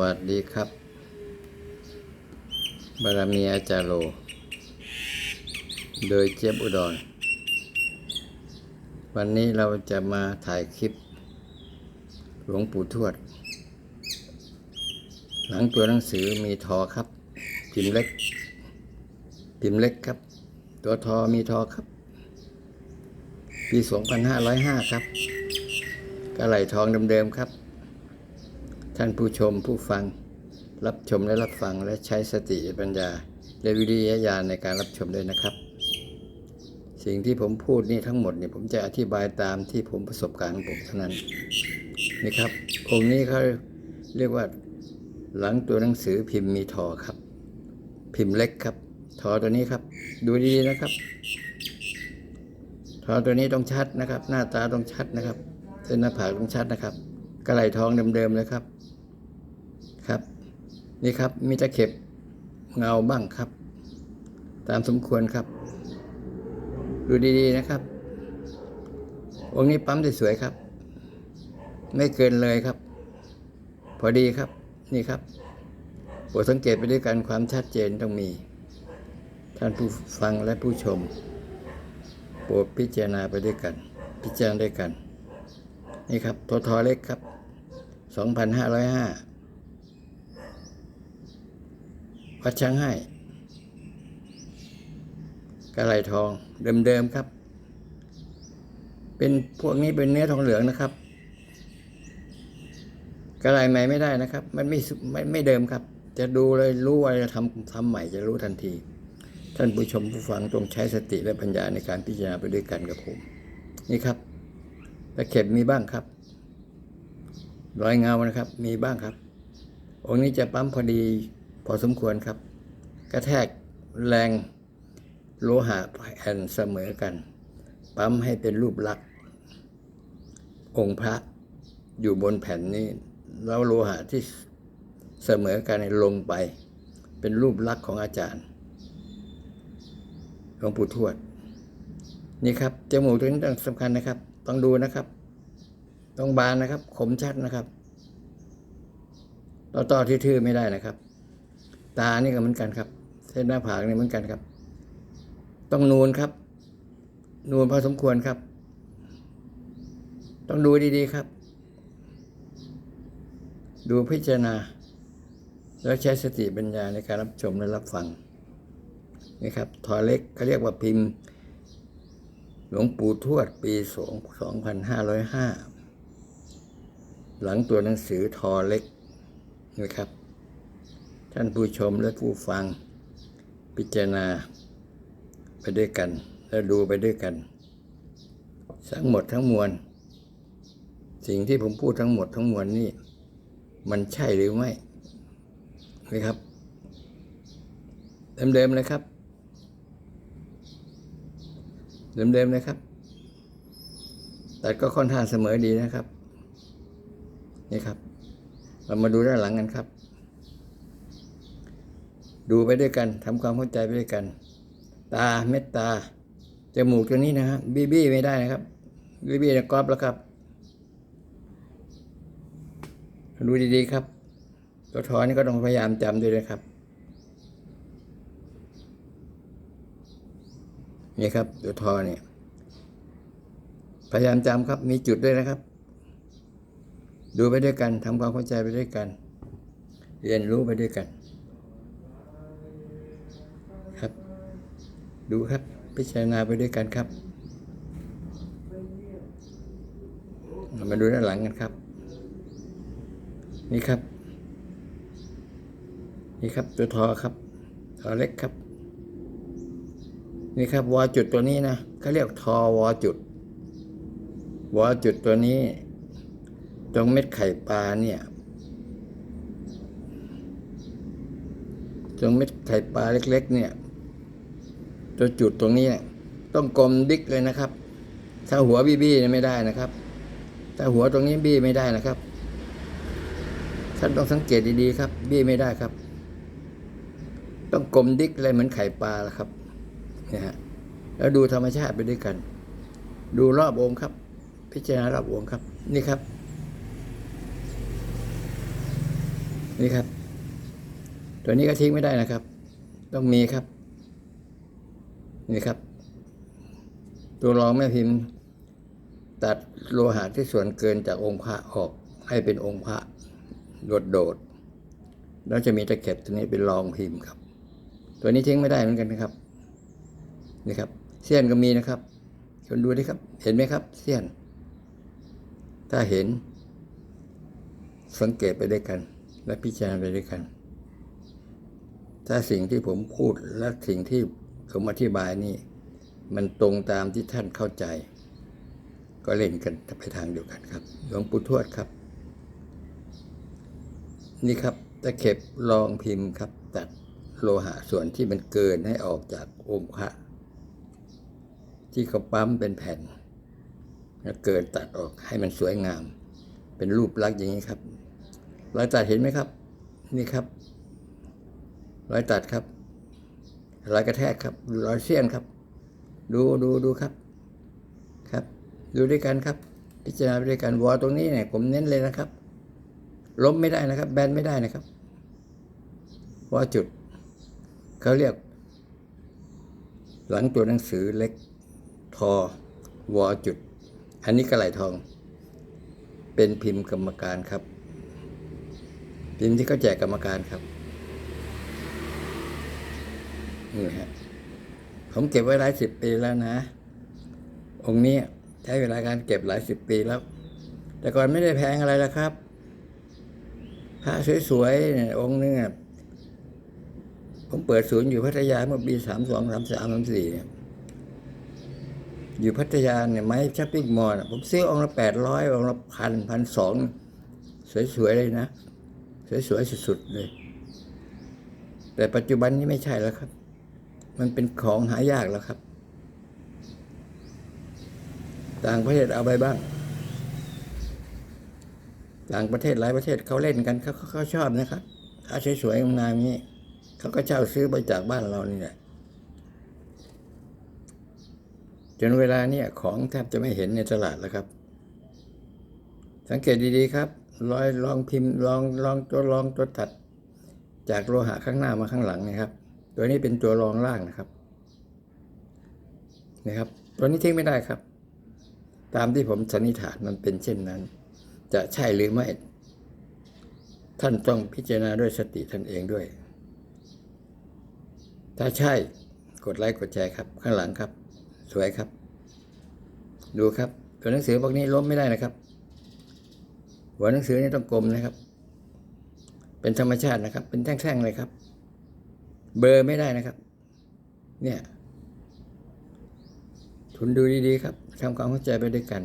วัสดีครับ บารมีอาจารย์โล โดยเจี๊ยบอุดร วันนี้เราจะมาถ่ายคลิป หลวงปู่ทวด หลังตัวหนังสือมีทอครับ พิมพ์เล็ก พิมพ์เล็กครับ ตัวทอมีทอครับ ปี 2505 ครับกระไหลทองเดิมๆครับ ท่านผู้ชมผู้ฟังรับชมและรับฟังและใช้สติปัญญา และวิริยะญาณในการรับชมด้วยนะครับ สิ่งที่ผมพูดนี่ทั้งหมดเนี่ยผมจะอธิบายตามที่ผมประสบการณ์ของผมเท่านั้นนี่ครับองค์นี้เขาเรียกว่าหลังตัวหนังสือพิมพ์มีทอครับ พิมพ์เล็กครับทอตัวนี้ครับ ดูดีๆนะครับทอตัวนี้ต้องชัดนะครับ หน้าตาต้องชัดนะครับเส้นหน้าผากต้องชัดนะครับ กระไหลทองเดิมๆเลยครับ ครับ นี่ครับมีตะเข็บเงาบ้างครับ ตามสมควรครับ ดูดีๆนะครับ องค์นี้ปั๊มสวยครับ ไม่เกินเลยครับ พอดีครับนี่ครับโปรดสังเกตไปด้วยกันความชัดเจนต้องมี ท่านผู้ฟังและผู้ชมโปรดพิจารณาไปด้วยกัน พิจารณาด้วยกัน นี่ครับทอทอเล็กครับ 2,505 วัดช้างให้กระไหลทองเดิมๆครับ เป็นพวกนี้เป็นเนื้อทองเหลืองนะครับกระไหลใหม่ไม่ได้นะครับ มันไม่ไม่ไม่เดิมครับ จะดูเลยรู้ว่าจะทำทำใหม่จะรู้ทันที ท่านผู้ชมผู้ฟังต้องใช้สติและปัญญาในการพิจารณาไปด้วยกันกับผม นี่ครับตะเข็บมีบ้างครับรอยเงานะครับ มีบ้างครับ องค์นี้จะปั๊มพอดี พอสมควรครับ กระแทกแรงโลหะแผ่นเสมอกัน ปั๊มให้เป็นรูปลักษณ์องค์พระอยู่บนแผ่นนี้ แล้วโลหะที่เสมอกันลงไป เป็นรูปลักษณ์ของอาจารย์หลวงปู่ทวด นี่ครับจมูกตัวนี้ต้องสำคัญนะครับ ต้องดูนะครับ ต้องบานนะครับขมชัดนะครับต่อต่อที่ทื่อๆไม่ได้นะครับ ตานี่ก็เหมือนกันครับ เส้นหน้าผากนี่เหมือนกันครับ ต้องนูนครับ นูนพอสมควรครับ ต้องดูดีๆครับ ดูพิจารณา แล้วใช้สติปัญญาในการรับชมและรับฟังนี่ครับทอเล็กเขาเรียกว่าพิมพ์ หลวงปู่ทวดปีสองสองพันห้าร้อยห้าหลังตัวหนังสือทอเล็กนะครับ ท่านผู้ชมและผู้ฟังพิจารณาไปด้วยกัน และดูไปด้วยกัน ทั้งหมดทั้งมวล สิ่งที่ผมพูดทั้งหมดทั้งมวลนี่ มันใช่หรือไม่นะครับเดิมๆเลยครับเดิมๆเลยครับ แต่ก็ค่อนข้างเสมอดีนะครับ นี่ครับ เรามาดูด้านหลังกันครับ ดูไปด้วยกันทำความเข้าใจไปด้วยกัน ตาเม็ดตาจมูกตัวนี้นะฮะบีบี้ไม่ได้นะครับบีบี้นะกรอบแล้วครับดูดีๆครับ ตัวทอนี่ก็ต้องพยายามจำด้วยนะครับนี่ครับ ตัวทอเนี่ย พยายามจำครับ มีจุดด้วยนะครับ ดูไปด้วยกันทำความเข้าใจไปด้วยกัน เรียนรู้ไปด้วยกัน ดูครับ พิจารณาไปด้วยกันครับ มาดูด้านหลังกันครับ นี่ครับ นี่ครับตัวทอครับทอเล็กครับ นี่ครับวอจุดตัวนี้นะเขาเรียกทอวอจุดวอจุดตัวนี้ ตรงเม็ดไข่ปลาเนี่ยตรงเม็ดไข่ปลาเล็ก ๆ เนี่ย ตัวจุดตรงนี้เนี่ยต้องกลมดิกเลยนะครับ ถ้าหัวบี้บี้เนี่ยไม่ได้นะครับ ถ้าหัวตรงนี้บี้ไม่ได้นะครับ ท่านต้องสังเกตดีๆครับ บี้ไม่ได้ครับ ต้องกลมดิกเลยเหมือนไข่ปลาละครับเนี่ยฮะแล้วดูธรรมชาติไปด้วยกัน ดูรอบองค์ครับ พิจารณารอบองค์ครับ นี่ครับ นี่ครับ ตัวนี้ก็ทิ้งไม่ได้นะครับ ต้องมีครับ นี่ครับ ตัวรองแม่พิมพ์ ตัดโลหะที่ส่วนเกินจากองค์พระออกให้เป็นองค์พระโดดโดดแล้วจะมีตะเข็บตัวนี้เป็นรองพิมพ์ครับ ตัวนี้ทิ้งไม่ได้เหมือนกันนะครับนี่ครับ เสี้ยนก็มีนะครับคุณดูดิครับ เห็นไหมครับ เสี้ยน ถ้าเห็น สังเกตไปด้วยกัน และพิจารณาไปด้วยกัน ถ้าสิ่งที่ผมพูดและสิ่งที่ ผมอธิบายนี่ มันตรงตามที่ท่านเข้าใจ ก็เล่นกันไปทางเดียวกันครับ หลวงปู่ทวดครับ นี่ครับตะเข็บรองพิมพ์ครับ ตัดโลหะส่วนที่มันเกินให้ออกจากองค์พระที่เขาปั๊มเป็นแผ่นแล้วเกินตัดออกให้มันสวยงาม เป็นรูปลักษณ์อย่างนี้ครับรอยตัดเห็นไหมครับ นี่ครับรอยตัดครับ รอยกระแทกครับรอยเสี้ยนครับ ดูดูดูครับ ครับ ดูด้วยกันครับ พิจารณาด้วยกันวอตรงนี้เนี่ยผมเน้นเลยนะครับ ล้มไม่ได้นะครับ แบนไม่ได้นะครับวอจุดเขาเรียก หลังตัวหนังสือเล็กทอวอจุด อันนี้กระไหลทอง เป็นพิมพ์กรรมการครับ พิมพ์ที่เขาแจกกรรมการครับ นี่ฮะผมเก็บไว้หลายสิบปีแล้วนะ องค์นี้ใช้เวลาการเก็บหลายสิบปีแล้ว แต่ก่อนไม่ได้แพงอะไรแล้วครับ พระสวยๆเนี่ยองค์นึงอะผมเปิดศูนย์อยู่พัทยาเมื่อปีสามสองสามสามสามสี่เนี่ยอยู่พัทยาเนี่ยไม้ช้อปปิ้งมอลล์ผมซื้อองค์ละแปดร้อยองค์ละพันพันสองสวยๆเลยนะ สวยๆสุดๆเลย แต่ปัจจุบันนี้ไม่ใช่แล้วครับ มันเป็นของหายากแล้วครับ ต่างประเทศเอาไปบ้าง ต่างประเทศหลายประเทศเขาเล่นกันเขาเขาเขาชอบนะครับถ้าสวยๆงามๆอย่างนี้เขาก็เช่าซื้อไปจากบ้านเรานี่แหละจนเวลาเนี่ยของแทบจะไม่เห็นในตลาดแล้วครับ สังเกตดีๆครับร้อยลองพิมพ์ลองลองตัวลองตัวตัด จากโลหะข้างหน้ามาข้างหลังนะครับ ตัวนี้เป็นตัวรองล่างนะครับ นะครับ ตัวนี้ทิ้งไม่ได้ครับ ตามที่ผมสันนิษฐานมันเป็นเช่นนั้น จะใช่หรือไม่ ท่านต้องพิจารณาด้วยสติท่านเองด้วย ถ้าใช่กดไลค์กดแชร์ครับ ข้างหลังครับ สวยครับ ดูครับ ตัวหนังสือพวกนี้ล้มไม่ได้นะครับ หัวหนังสือนี่ต้องกลมนะครับ เป็นธรรมชาตินะครับ เป็นแท่งๆเลยครับ เบอร์ไม่ได้นะครับ เนี่ย ทุนดูดีๆครับทำความเข้าใจไปด้วยกัน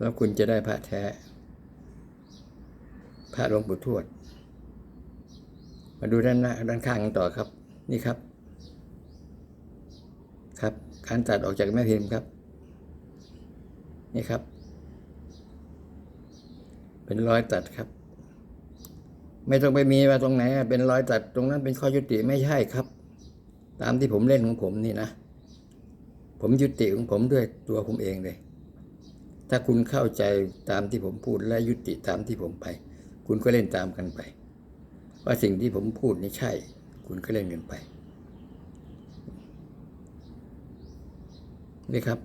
แล้วคุณจะได้พระแท้ พระหลวงปู่ทวด มาดูด้านหน้าด้านข้างกันต่อครับ นี่ครับ ครับ การตัดออกจากแม่พิมพ์ครับ นี่ครับ เป็นรอยตัดครับ ไม่ต้องไปมีว่าตรงไหนอะเป็นรอยตัดตรงนั้นเป็นข้อยุติไม่ใช่ครับ ตามที่ผมเล่นของผมนี่นะ ผมยุติของผมด้วยตัวผมเองเลย ถ้าคุณเข้าใจตามที่ผมพูดและยุติตามที่ผมไป คุณก็เล่นตามกันไป ว่าสิ่งที่ผมพูดนี่ใช่ คุณก็เล่นกันไปนี่ครับ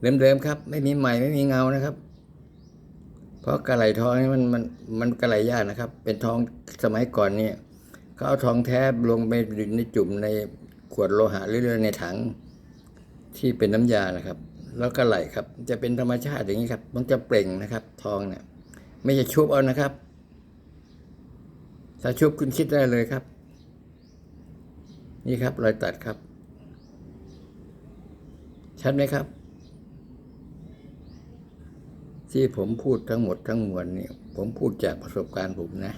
เดิมๆครับ ไม่มีใหม่ไม่มีเงานะครับ เพราะกระไหลทองนี่มันมันมันกระไหลยากนะครับ เป็นทองสมัยก่อนเนี่ยเขาเอาทองแท้ลงไปในจุ่มในขวดโลหะหรือในถังที่เป็นน้ำยานะครับ แล้วก็ไหลครับ จะเป็นธรรมชาติอย่างนี้ครับ มันจะเปล่งนะครับ ทองเนี่ยไม่ใช่ชุบเอานะครับ ถ้าชุบคุณคิดได้เลยครับ นี่ครับรอยตัดครับชัดไหมครับ ที่ผมพูดทั้งหมดทั้งมวลเนี่ยผมพูดจากประสบการณ์ผมนะ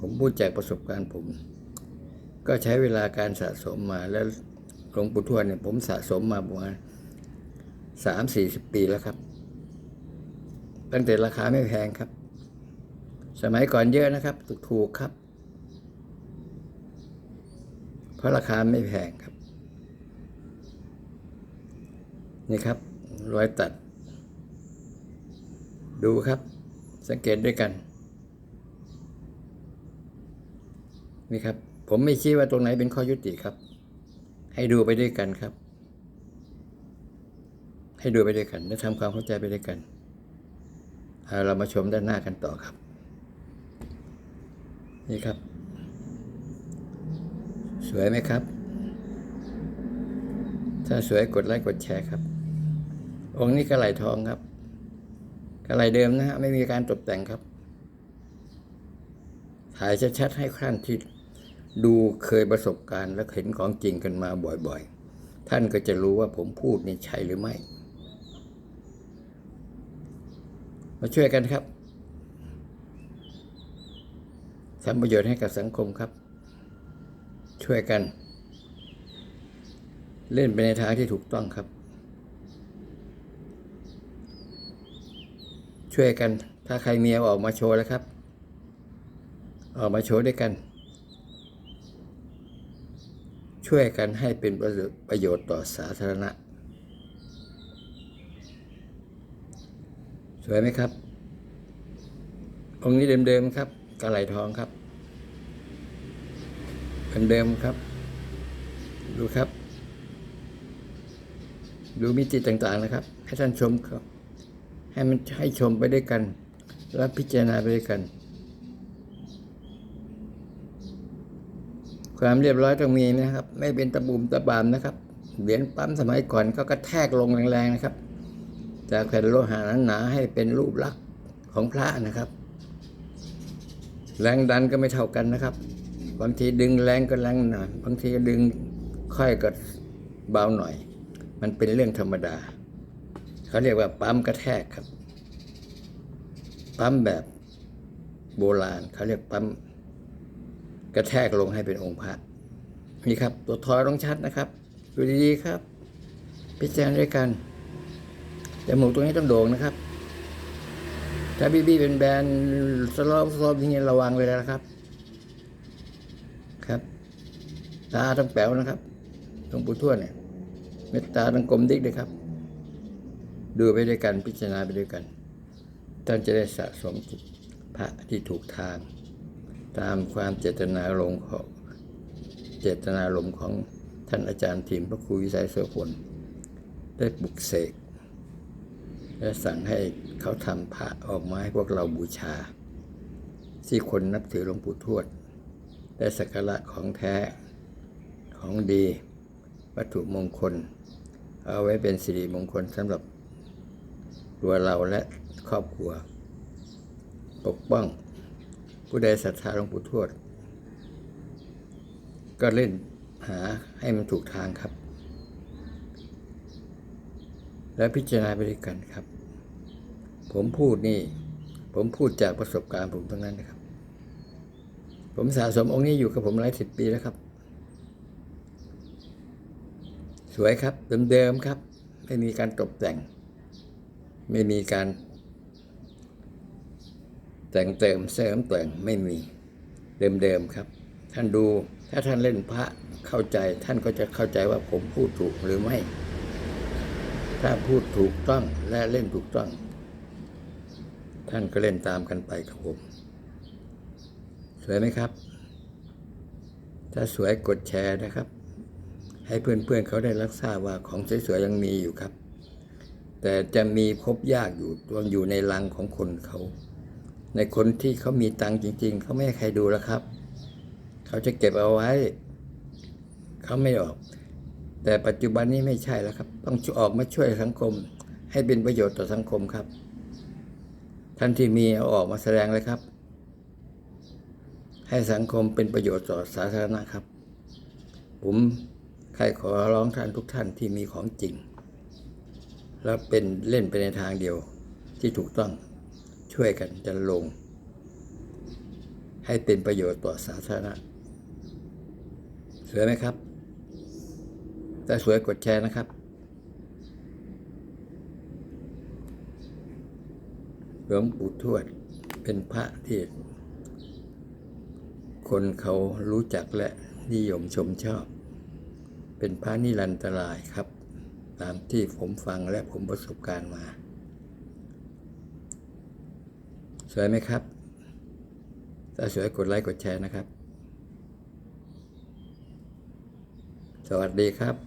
ผมพูดจากประสบการณ์ผม ก็ใช้เวลาการสะสมมาแล้วหลวงปู่ทวดเนี่ยผมสะสมมาประมาณสามสี่สิบปีแล้วครับ ตั้งแต่ราคาไม่แพงครับ สมัยก่อนเยอะนะครับ ถูกๆครับ เพราะราคาไม่แพงครับ นี่ครับรอยตัด ดูครับ สังเกตด้วยกัน นี่ครับ ผมไม่ชี้ว่าตรงไหนเป็นข้อยุติครับ ให้ดูไปด้วยกันครับ ให้ดูไปด้วยกัน และทำความเข้าใจไปด้วยกันเเรามาชมด้านหน้ากันต่อครับ นี่ครับ สวยไหมครับ ถ้าสวยกดไลค์กดแชร์ครับ องค์นี้กระไหลทองครับ กระไหลเดิมนะฮะไม่มีการตกแต่งครับ ถ่ายชัดๆให้ท่านที่ดูเคยประสบการณ์และเห็นของจริงกันมาบ่อยๆ ท่านก็จะรู้ว่าผมพูดนี่ใช่หรือไม่ มาช่วยกันครับทำประโยชน์ให้กับสังคมครับ ช่วยกัน เล่นไปในทางที่ถูกต้องครับ ช่วยกัน ถ้าใครมีเอาออกมาโชว์แล้วครับ ออกมาโชว์ด้วยกัน ช่วยกันให้เป็นประโยชน์ต่อสาธารณะ สวยไหมครับ องค์นี้เดิมๆครับกระไหลทองครับเดิมๆครับ ดูครับ ดูมิติต่างๆนะครับ ให้ท่านชมครับ ให้มันให้ชมไปด้วยกัน และพิจารณาไปด้วยกัน ความเรียบร้อยต้องมีนะครับ ไม่เป็นตะบุมตะบามนะครับ เหรียญปั๊มสมัยก่อนก็กระแทกลงแรงๆนะครับ จากแผ่นโลหะหนาๆให้เป็นรูปลักษณ์ของพระนะครับ แรงดันก็ไม่เท่ากันนะครับ บางทีดึงแรงก็แรงหน่อยบางทีดึงค่อยก็เบาหน่อย มันเป็นเรื่องธรรมดา เขาเรียกว่าปั๊มกระแทกครับ ปั๊มแบบโบราณเขาเรียกปั๊มกระแทกลงให้เป็นองค์พระนี่ครับ ตัวทอยต้องชัดนะครับดูดีๆครับ พิจารณาด้วยกันจมูกตรงนี้ต้องโด่งนะครับ ถ้าบีบีเป็นแบรนด์สโลปสโลปอย่างเงี้ยระวังเลยนะครับ ครับ ตาต้องแป๋วนะครับตรงปูทั่วเนี่ย เม็ดตาต้องกลมดิกเลยครับ ดูไปด้วยกันพิจารณาไปด้วยกัน ท่านจะได้สะสมจิตพระที่ถูกทาง ตามความเจตนาลมของเจตนาลมของท่านอาจารย์ทีมพระครูวิสัยเสือผลได้ปลุกเสกและสั่งให้เขาทำพระออกมาให้พวกเราบูชา ที่คนนับถือหลวงปู่ทวดได้สักการะของแท้ของดี วัตถุมงคล เอาไว้เป็นสิริมงคลสำหรับ ตัวเราและครอบครัว ปกป้อง ผู้ใดศรัทธาหลวงปู่ทวด ก็เล่นหาให้มันถูกทางครับ และพิจารณาไปด้วยกันครับ ผมพูดนี่ ผมพูดจากประสบการณ์ผมทั้งนั้นนะครับ ผมสะสมองค์นี้อยู่กับผมหลายสิบปีแล้วครับ สวยครับเดิมๆครับ ไม่มีการตกแต่ง ไม่มีการแต่งเติมเสริมแต่งไม่มีเดิมๆครับ ท่านดูถ้าท่านเล่นพระเข้าใจท่านก็จะเข้าใจว่าผมพูดถูกหรือไม่ ถ้าพูดถูกต้องและเล่นถูกต้อง ท่านก็เล่นตามกันไปครับผม สวยไหมครับ ถ้าสวยกดแชร์นะครับ ให้เพื่อนๆเขาได้รักษาว่าของสวยๆยังมีอยู่ครับ แต่จะมีพบยากอยู่ตัวอยู่ในรังของคนเขา ในคนที่เขามีตังจริง ๆ เขาไม่ให้ใครดูแล้วครับ เขาจะเก็บเอาไว้ เขาไม่ออก แต่ปัจจุบันนี้ไม่ใช่แล้วครับ ต้องออกมาช่วยสังคม ให้เป็นประโยชน์ต่อสังคมครับ ท่านที่มีเอาออกมาแสดงเลยครับ ให้สังคมเป็นประโยชน์ต่อสาธารณะครับ ผมใครขอร้องท่านทุกท่านที่มีของจริง แล้วเป็นเล่นไปในทางเดียวที่ถูกต้องช่วยกันจะลง ให้เป็นประโยชน์ต่อสาธารณะ สวยไหมครับ ถ้าสวยกดแชร์นะครับหลวงปู่ทวดเป็นพระที่คนเขารู้จักและนิยมชมชอบ เป็นพระนิรันตรายครับ ตามที่ผมฟังและผมประสบการณ์มา สวยไหมครับ ถ้าสวยกดไลค์กดแชร์นะครับ สวัสดีครับ